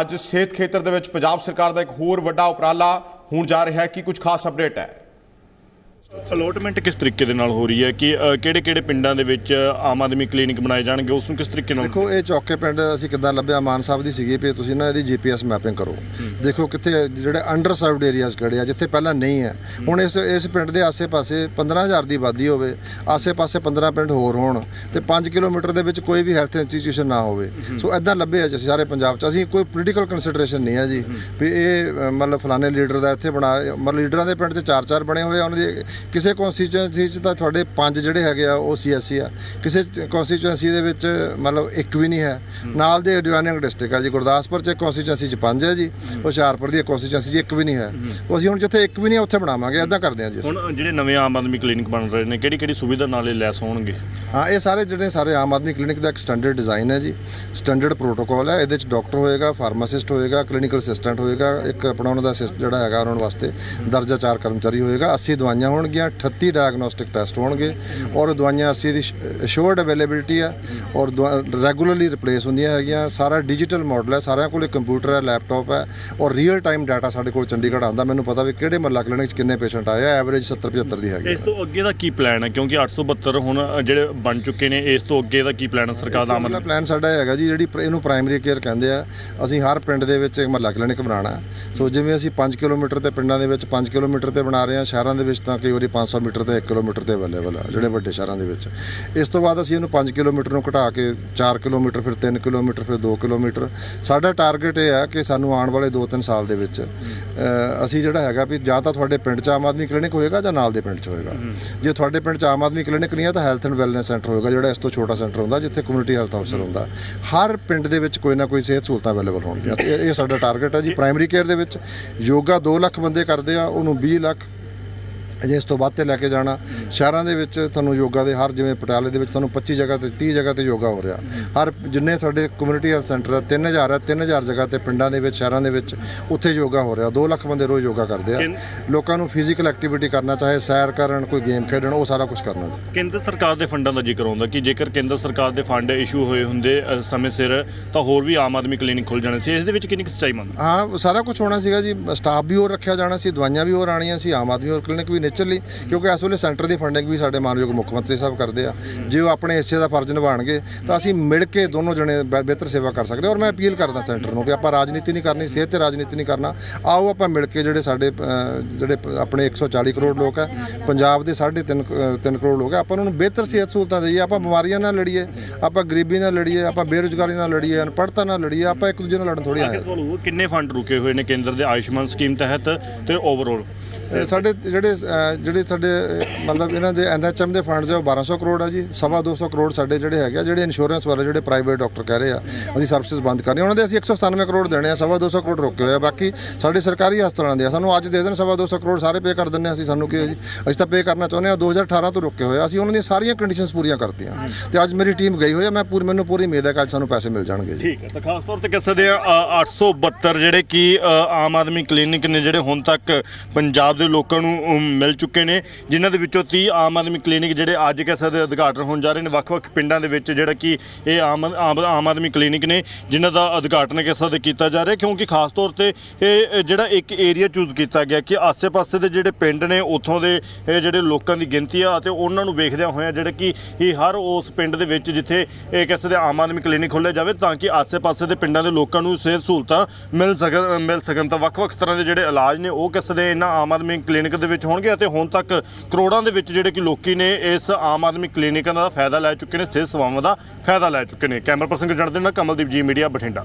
ਅੱਜ ਸਿਹਤ ਖੇਤਰ ਦੇ ਵਿੱਚ ਪੰਜਾਬ ਸਰਕਾਰ ਦਾ ਇੱਕ ਹੋਰ ਵੱਡਾ ਉਪਰਾਲਾ ਹੋਣ ਜਾ ਰਿਹਾ ਹੈ। ਕਿ ਕੁਝ ਖਾਸ ਅਪਡੇਟ ਹੈ? ਅਲੋਟਮੈਂਟ ਕਿਸ ਤਰੀਕੇ ਦੇ ਨਾਲ ਹੋ ਰਹੀ ਹੈ? ਕਿ ਕਿਹੜੇ ਕਿਹੜੇ ਪਿੰਡਾਂ ਦੇ ਵਿੱਚ ਆਮ ਆਦਮੀ ਕਲੀਨਿਕ ਬਣਾਏ ਜਾਣਗੇ? ਉਸ ਨੂੰ ਕਿਸ ਤਰੀਕੇ ਨਾਲ ਦੇਖੋ ਇਹ ਚੌਕੇ ਪਿੰਡ ਅਸੀਂ ਕਿੱਦਾਂ ਲੱਭਿਆ? ਮਾਨ ਸਾਹਿਬ ਦੀ ਸੀਗੀ ਵੀ ਤੁਸੀਂ ਨਾ ਇਹਦੀ ਜੀਪੀਐਸ ਮੈਪਿੰਗ ਕਰੋ। ਦੇਖੋ ਕਿੱਥੇ ਜਿਹੜੇ ਅੰਡਰ ਸਰਵਡ ਏਰੀਆਜ਼ ਕਿਹੜੇ ਆ ਜਿੱਥੇ ਪਹਿਲਾਂ ਨਹੀਂ ਹੈ। ਹੁਣ ਇਸ ਇਸ ਪਿੰਡ ਦੇ ਆਸੇ-ਪਾਸੇ 15000 ਦੀ ਆਬਾਦੀ ਹੋਵੇ ਆਸੇ-ਪਾਸੇ 15 ਪਿੰਡ ਹੋਰ ਹੋਣ ਤੇ 5 ਕਿਲੋਮੀਟਰ ਦੇ ਵਿੱਚ ਕੋਈ ਵੀ ਹੈਲਥ ਇੰਸਟੀਟਿਊਸ਼ਨ ਨਾ ਹੋਵੇ। ਸੋ ਐਦਾਂ ਲੱਭੇ ਆ ਸਾਰੇ ਪੰਜਾਬ 'ਚ। ਅਸੀਂ ਕੋਈ ਪੋਲੀਟੀਕਲ ਕੰਸੀਡਰੇਸ਼ਨ ਨਹੀਂ ਹੈ ਜੀ ਵੀ ਇਹ ਮਤਲਬ ਫਲਾਣੇ ਲੀਡਰ ਦਾ ਇੱਥੇ ਬਣਾ ਮਤਲਬ ਲੀਡਰਾਂ ਦੇ ਪਿੰਡ 'ਚ ਚਾਰ ਚਾਰ ਬਣੇ ਹੋਏ ਆ ਉਹਨਾਂ ਦੀ ਕਿਸੇ ਕਨਸਟੀਚੁਐਂਸੀ 'ਚ ਤਾਂ ਤੁਹਾਡੇ ਪੰਜ ਜਿਹੜੇ ਹੈਗੇ ਆ ਉਹ ਸੀਐਸਸੀ ਆ। ਕਿਸੇ ਕਨਸਟੀਚੁਐਂਸੀ ਦੇ ਵਿੱਚ ਮਤਲਬ ਇੱਕ ਵੀ ਨਹੀਂ ਹੈ। ਨਾਲ ਦੇ ਜਵਾਨਿੰਗ ਡਿਸਟ੍ਰਿਕਟ ਆ ਜੀ ਗੁਰਦਾਸਪੁਰ 'ਚ ਕਨਸਟੀਚੁਐਂਸੀ 'ਚ ਪੰਜ ਹੈ ਜੀ ਹੁਸ਼ਿਆਰਪੁਰ ਦੀ ਕਨਸਟੀਚੁਐਂਸੀ 'ਚ ਇੱਕ ਵੀ ਨਹੀਂ ਹੈ। ਉਹ ਅਸੀਂ ਹੁਣ ਜਿੱਥੇ ਇੱਕ ਵੀ ਨਹੀਂ ਉੱਥੇ ਬਣਾਵਾਂਗੇ ਐਦਾਂ ਕਰਦੇ ਹਾਂ ਜੀ। ਹੁਣ ਜਿਹੜੇ ਨਵੇਂ ਆਮ ਆਦਮੀ ਕਲੀਨਿਕ ਬਣ ਰਹੇ ਨੇ ਕਿਹੜੀ ਕਿਹੜੀ ਸੁਵਿਧਾ ਨਾਲੇ ਲੈਸ ਹੋਣਗੇ? ਹਾਂ ਇਹ ਸਾਰੇ ਜਿਹੜੇ ਸਾਰੇ ਆਮ ਆਦਮੀ ਕਲੀਨਿਕ ਦਾ ਇੱਕ ਸਟੈਂਡਰਡ ਡਿਜ਼ਾਈਨ ਹੈ ਜੀ। ਸਟੈਂਡਰਡ ਪ੍ਰੋਟੋਕਾਲ ਹੈ ਇਹਦੇ ਵਿੱਚ ਡਾਕਟਰ ਹੋਏਗਾ ਫਾਰਮਾਸਿਸਟ ਹੋਏਗਾ ਕਲੀਨਿਕਲ ਅਸਿਸਟੈਂਟ ਹੋਏਗਾ ਇੱਕ ਆਪਣਾ ਉਹਨਾਂ ਦਾ ਜਿਹੜਾ ਹੈਗਾ ਉਹਨਾਂ ਵਾਸਤੇ ਦਰਜਾ 4 ਕਰਮਚਾਰੀ ਹੋਏਗਾ 80 ਦਵਾਈਆਂ ਹੋਣਗੀਆਂ 38 ਡਾਇਗਨੋਸਟਿਕ ਟੈਸਟ ਹੋਣਗੇ ਔਰ ਦਵਾਈਆਂ 80 ਦੀ ਅਸ਼ੋਰਡ ਅਵੇਲੇਬਿਲਟੀ ਹੈ ਔਰ ਰੈਗੂਲਰਲੀ ਰਿਪਲੇਸ ਹੁੰਦੀਆਂ ਹੈਗੀਆਂ। ਸਾਰਾ ਡਿਜੀਟਲ ਮਾਡਲ ਹੈ ਸਾਰਿਆਂ ਕੋਲ ਕੰਪਿਊਟਰ ਹੈ ਲੈਪਟਾਪ ਹੈ ਔਰ ਰੀਅਲ ਟਾਈਮ ਡਾਟਾ ਸਾਡੇ ਕੋਲ ਚੰਡੀਗੜ੍ਹ ਆਉਂਦਾ। ਮੈਨੂੰ ਪਤਾ ਵੀ ਕਿਹੜੇ ਮਹੱਲਾ ਕਲੀਨਿਕ 'ਚ ਕਿੰਨੇ ਪੇਸ਼ੈਂਟ ਆਏ ਆ ਐਵਰੇਜ 70 75 ਦੀ ਹੈਗੀ ਇਸ ਤੋਂ ਅੱਗੇ ਦਾ ਕੀ ਪਲਾਨ ਹੈ ਕਿਉਂਕਿ 872 ਹੁਣ ਜਿਹੜੇ ਬਣ ਚੁੱਕੇ ਨੇ ਇਸ ਤੋਂ ਅੱਗੇ ਦਾ ਕੀ ਪਲਾਨ ਹੈ ਸਰਕਾਰ ਦਾ ਆਦਮੀ ਪਲਾਨ ਸਾਡਾ ਇਹ ਹੈਗਾ ਜੀ ਜਿਹੜੀ ਇਹਨੂੰ ਪ੍ਰਾਇਮਰੀ ਕੇਅਰ ਕਹਿੰਦੇ ਆ ਅਸੀਂ ਹਰ ਪਿੰਡ ਦੇ ਵਿੱਚ ਇੱਕ ਮਹੱਲਾ ਕਲੀਨਿਕ ਬਣਾਉਣਾ। ਸੋ ਜਿਵੇਂ ਅਸੀਂ 5 ਕਿਲੋਮੀਟਰ ਤੇ ਪਿੰਡਾਂ ਦੇ ਵਿੱਚ 5 ਕਿਲੋਮੀਟਰ ਤੇ ਬਣਾ ਰਹੇ ਹਾਂ ਸ਼ਹਿਰਾਂ ਦੇ ਵਿੱਚ ਤਾਂ ਕਈ ਵਾਰੀ 500 ਮੀਟਰ ਤੇ 1 ਕਿਲੋਮੀਟਰ ਤੇ ਅਵੇਲੇਬਲ ਆ ਜਿਹੜੇ ਵੱਡੇ ਸ਼ਹਿਰਾਂ ਦੇ ਵਿੱਚ। ਇਸ ਤੋਂ ਬਾਅਦ ਅਸੀਂ ਇਹਨੂੰ 5 ਕਿਲੋਮੀਟਰ ਨੂੰ ਘਟਾ ਕੇ 4 ਕਿਲੋਮੀਟਰ ਫਿਰ 3 ਕਿਲੋਮੀਟਰ ਫਿਰ 2 ਕਿਲੋਮੀਟਰ। ਸਾਡਾ ਟਾਰਗੇਟ ਇਹ ਹੈ ਕਿ ਸਾਨੂੰ ਆਉਣ ਵਾਲੇ 2-3 ਸਾਲ ਦੇ ਵਿੱਚ ਅਸੀਂ ਜਿਹੜਾ ਹੈਗਾ ਵੀ ਜਾਂ ਤਾਂ ਤੁਹਾਡੇ ਪਿੰਡ 'ਚ ਆਮ ਆਦਮੀ ਕਲੀਨਿਕ ਹੋਏਗਾ ਜਾਂ ਨਾਲ ਦੇ ਪਿੰਡ 'ਚ ਹੋਏਗਾ। ਜੇ ਤੁਹਾਡੇ ਪਿੰਡ 'ਚ ਆਮ ਆਦਮੀ ਕਲੀਨਿਕ ਨਹੀਂ ਹੈ ਤਾਂ ਹੈਲਥ ਐਂਡ ਵੈਲਨੈਸ ਸੈਂਟਰ ਹੋਏਗਾ ਜਿਹੜਾ ਇਸ ਤੋਂ ਛੋਟਾ ਸੈਂਟਰ ਹੁੰਦਾ ਜਿੱਥੇ ਕਮਿਊਨਿਟੀ ਹੈਲਥ ਅਫਸਰ ਹੁੰਦਾ। ਹਰ ਪਿੰਡ ਦੇ ਵਿੱਚ ਕੋਈ ਨਾ ਕੋਈ ਸਿਹਤ ਸਹੂਲਤਾਂ ਅਵੇਲੇਬਲ ਹੋਣਗੀਆਂ। ਇਹ ਸਾਡਾ ਟਾਰਗੇਟ ਹੈ ਜੀ ਪ੍ਰਾਇਮਰੀ ਕੇਅਰ ਦੇ ਵਿੱਚ। ਯੋਗਾ 2 ਲੱਖ ਬੰਦੇ ਕਰਦੇ ਆ ਉਹਨੂੰ 20 ਲੱਖ ਜੇ ਇਸ ਤੋਂ ਵੱਧ ਤੇ ਲੈ ਕੇ ਜਾਣਾ। ਸ਼ਹਿਰਾਂ ਦੇ ਵਿੱਚ ਤੁਹਾਨੂੰ ਯੋਗਾ ਦੇ ਹਰ ਜਿਵੇਂ ਪਟਿਆਲੇ ਦੇ ਵਿੱਚ ਤੁਹਾਨੂੰ 25 ਜਗ੍ਹਾ ਤੇ 30 ਜਗ੍ਹਾ ਤੇ ਯੋਗਾ ਹੋ ਰਿਹਾ। ਹਰ ਜਿੰਨੇ ਸਾਡੇ ਕਮਿਊਨਿਟੀ ਹੈਲਥ ਸੈਂਟਰ ਹੈ 3000 ਹੈ 3000 ਜਗ੍ਹਾ ਤੇ ਪਿੰਡਾਂ ਦੇ ਵਿੱਚ ਸ਼ਹਿਰਾਂ ਦੇ ਵਿੱਚ ਉੱਥੇ ਯੋਗਾ ਹੋ ਰਿਹਾ। 2 ਲੱਖ ਬੰਦੇ ਰੋਜ਼ ਯੋਗਾ ਕਰਦੇ ਆ। ਲੋਕਾਂ ਨੂੰ ਫਿਜ਼ੀਕਲ ਐਕਟੀਵਿਟੀ ਕਰਨਾ ਚਾਹੇ ਸੈਰ ਕਰਨ ਕੋਈ ਗੇਮ ਖੇਡਣ ਉਹ ਸਾਰਾ ਕੁਝ ਕਰਨਾ। ਜੀ ਕੇਂਦਰ ਸਰਕਾਰ ਦੇ ਫੰਡਾਂ ਦਾ ਜ਼ਿਕਰ ਆਉਂਦਾ ਕਿ ਜੇਕਰ ਕੇਂਦਰ ਸਰਕਾਰ ਦੇ ਫੰਡ ਇਸ਼ੂ ਹੋਏ ਹੁੰਦੇ ਸਮੇਂ ਸਿਰ ਤਾਂ ਹੋਰ ਵੀ ਆਮ ਆਦਮੀ ਕਲੀਨਿਕ ਖੁੱਲ ਜਾਣੇ ਸੀ। ਇਸ ਦੇ ਵਿੱਚ ਕਿੰਨੀ ਕੁ ਸੱਚਾਈ ਮੰਨਦੇ ਹਾਂ? ਸਾਰਾ ਕੁਝ ਹੋਣਾ ਸੀਗਾ ਜੀ। ਸਟਾਫ ਵੀ ਹੋਰ ਰੱਖਿਆ ਜਾਣਾ ਸੀ ਦਵਾਈਆਂ ਵੀ ਹੋਰ ਆਣੀਆਂ ਸੀ ਆਮ ਆਦਮੀ ਹੋਰ ਕਲੀਨਿਕ ਵੀ ਨੇਚਰਲੀ ਕਿਉਂਕਿ ਇਸ ਵੇਲੇ ਸੈਂਟਰ ਦੀ ਫੰਡਿੰਗ ਵੀ ਸਾਡੇ ਮਾਨਯੋਗ ਮੁੱਖ ਮੰਤਰੀ ਸਾਹਿਬ ਕਰਦੇ ਆ। ਜੇ ਉਹ ਆਪਣੇ ਹਿੱਸੇ ਦਾ ਫਰਜ਼ ਨਿਭਾਣਗੇ ਤਾਂ ਅਸੀਂ ਮਿਲ ਕੇ ਦੋਨੋਂ ਜਣੇ ਬਿਹਤਰ ਸੇਵਾ ਕਰ ਸਕਦੇ ਔਰ ਮੈਂ ਅਪੀਲ ਕਰਦਾ ਸੈਂਟਰ ਨੂੰ ਕਿ ਆਪਾਂ ਰਾਜਨੀਤੀ ਨਹੀਂ ਕਰਨੀ ਸਿਹਤ ਤੇ ਰਾਜਨੀਤੀ ਨਹੀਂ ਕਰਨਾ। ਆਓ ਆਪਾਂ ਮਿਲ ਕੇ ਜਿਹੜੇ ਸਾਡੇ ਜਿਹੜੇ ਆਪਣੇ 140 ਕਰੋੜ ਲੋਕ ਹੈ ਪੰਜਾਬ ਦੇ 3.5 3 ਕਰੋੜ ਲੋਕ ਹੈ ਆਪਾਂ ਉਹਨਾਂ ਨੂੰ ਬਿਹਤਰ ਸਿਹਤ ਸਹੂਲਤਾਂ ਦੇਈਏ। ਆਪਾਂ ਬਿਮਾਰੀਆਂ ਨਾਲ ਲੜੀਏ ਆਪਾਂ ਗਰੀਬੀ ਨਾਲ ਲੜੀਏ ਆਪਾਂ ਬੇਰੁਜ਼ਗਾਰੀ ਨਾਲ ਲੜੀਏ ਅਨਪੜ੍ਹਤਾ ਨਾਲ ਲੜੀਏ ਆਪਾਂ ਇੱਕ ਦੂਜੇ ਨਾਲ ਲੜਨ ਥੋੜੀ ਆਏ ਕਿੰਨੇ ਫੰਡ ਰੁਕੇ ਹੋਏ ਨੇ ਕੇਂਦਰ ਦੇ ਆਯੁਸ਼ਮਾਨ ਸਕੀਮ ਤਹਿਤ ਤੇ ਓਵਰਆਲ ਸਾਡੇ ਜਿਹੜੇ ਜਿਹੜੇ ਸਾਡੇ ਮਤਲਬ ਇਹਨਾਂ ਦੇ ਐਨਐਚਐਮ ਦੇ ਫੰਡਸ ਆ, ਉਹ 1200 ਕਰੋੜ ਆ ਜੀ, ਸਵਾ 200 ਕਰੋੜ ਸਾਡੇ ਜਿਹੜੇ ਹੈਗੇ ਆ, ਜਿਹੜੇ ਇੰਸ਼ੋਰੈਂਸ ਵਾਲੇ ਜਿਹੜੇ ਪ੍ਰਾਈਵੇਟ ਡਾਕਟਰ ਕਹਿ ਰਹੇ ਆ, ਅਸੀਂ ਸਰਵਿਸਿਜ਼ ਬੰਦ ਕਰਨੀ ਉਹਨਾਂ ਦੇ ਅਸੀਂ 197 ਕਰੋੜ ਦੇਣੇ ਆ, ਸਵਾ 200 ਕਰੋੜ ਰੁਕੇ ਹੋਏ ਆ। ਬਾਕੀ ਸਾਡੇ ਸਰਕਾਰੀ ਹਸਪਤਾਲਾਂ ਦੇ ਆ, ਸਾਨੂੰ ਅੱਜ ਦੇ ਦੇਣ ਸਵਾ 200 ਕਰੋੜ ਸਾਰੇ ਪੇ ਕਰ ਦਿੰਨੇ ਆ ਅਸੀਂ, ਸਾਨੂੰ ਕੀ ਹੈ ਜੀ? ਅਸੀਂ ਤਾਂ ਪੇ ਕਰਨਾ ਚਾਹੁੰਦੇ ਆ 2018 ਤੋਂ ਰੁਕੇ ਹੋਏ ਆ। ਅਸੀਂ ਉਹਨਾਂ ਦੀਆਂ ਸਾਰੀਆਂ ਕੰਡੀਸ਼ਨਸ ਪੂਰੀਆਂ ਕਰਤੀਆਂ। ਤੇ ਅੱਜ ਮੇਰੀ ਟੀਮ ਗਈ ਹੋਈ ਆ, ਮੈਂ ਪੂਰੀ, ਮੈਨੂੰ ਪੂਰੀ ਉਮੀਦ ਹੈ ਕਿ ਅੱਜ ਸਾਨੂੰ ਪੈਸੇ ਮਿਲ ਜਾਣਗੇ ਜੀ। ਠੀਕ ਹੈ, ਤਾਂ ਖਾਸ ਤੌਰ ਤੇ ਕਹਿ ਸਕਦੇ ਆ 872 ਜਿਹੜੇ ਕਿ ਆਮ ਆਦਮੀ ਕਲੀਨਿਕ ਨੇ ਜਿਹੜੇ ਹੁਣ ਤੱਕ ਪੰਜਾਬ ਦੇ ਲੋਕਾਂ ਨੂੰ ਮਿਲ ਚੁੱਕੇ ਨੇ, ਜਿਨ੍ਹਾਂ ਦੇ ਵਿੱਚੋਂ 30 ਆਮ ਆਦਮੀ ਕਲੀਨਿਕ ਜਿਹੜੇ ਅੱਜ ਕਹਿ ਸਕਦੇ ਉਦਘਾਟਨ ਹੋਣ ਜਾ ਰਹੇ ਨੇ, ਵੱਖ-ਵੱਖ ਪਿੰਡਾਂ ਦੇ ਵਿੱਚ ਜਿਹੜਾ ਕਿ ਇਹ ਆਮ ਆਮ ਆਮ ਆਦਮੀ ਕਲੀਨਿਕ ਨੇ, ਜਿਨ੍ਹਾਂ ਦਾ ਉਦਘਾਟਨ ਕਹਿ ਸਕਦੇ ਕੀਤਾ ਜਾ ਰਿਹਾ, ਕਿਉਂਕਿ ਖਾਸ ਤੌਰ ਤੇ ਇਹ ਜਿਹੜਾ ਇੱਕ ਏਰੀਆ ਚੂਜ਼ ਕੀਤਾ ਗਿਆ ਕਿ ਆਸੇ-ਪਾਸੇ ਦੇ ਜਿਹੜੇ ਪਿੰਡ ਨੇ, ਉੱਥੋਂ ਦੇ ਜਿਹੜੇ ਲੋਕਾਂ ਦੀ ਗਿਣਤੀ ਆ ਅਤੇ ਉਹਨਾਂ ਨੂੰ ਵੇਖਦਿਆਂ ਹੋਇਆਂ ਜਿਹੜਾ ਕਿ ਇਹ ਹਰ ਉਸ ਪਿੰਡ ਦੇ ਵਿੱਚ ਜਿੱਥੇ ਇਹ ਕਹਿ ਸਕਦੇ ਆਮ ਆਦਮੀ ਕਲੀਨਿਕ ਖੋਲ੍ਹਿਆ ਜਾਵੇ, ਤਾਂ ਕਿ ਆਸੇ-ਪਾਸੇ ਦੇ ਪਿੰਡਾਂ ਦੇ ਲੋਕਾਂ ਨੂੰ ਸਿਹਤ ਸਹੂਲਤਾਂ ਮਿਲ ਸਕਣ ਮਿਲ ਸਕਣ ਤਾਂ ਵੱਖ-ਵੱਖ ਤਰ੍ਹਾਂ ਦੇ ਜਿਹੜੇ ਇਲਾਜ ਨੇ, ਉਹ ਕਿਸ ਦੇ ਇਹਨਾਂ ਆਮ ਆਦਮੀ ਕਲੀਨਿਕ ਦੇ ਵਿੱਚ ਹੋਣਗੇ ਅਤੇ ਹੁਣ ਤੱਕ ਕਰੋੜਾਂ ਦੇ ਵਿੱਚ ਜਿਹੜੇ ਕਿ ਲੋਕੀ ਨੇ ਇਸ ਆਮ ਆਦਮੀ ਕਲੀਨਿਕਾਂ ਦਾ ਫਾਇਦਾ ਲੈ ਚੁੱਕੇ ਨੇ, ਸਿਹਤ ਸੇਵਾਵਾਂ ਦਾ ਫਾਇਦਾ ਲੈ ਚੁੱਕੇ ਨੇ। ਕੈਮਰਾ ਪਰਸਨ ਜਣਦੇ ਨਾਲ ਕਮਲਦੀਪ ਜੀ, ਮੀਡੀਆ ਬਠਿੰਡਾ।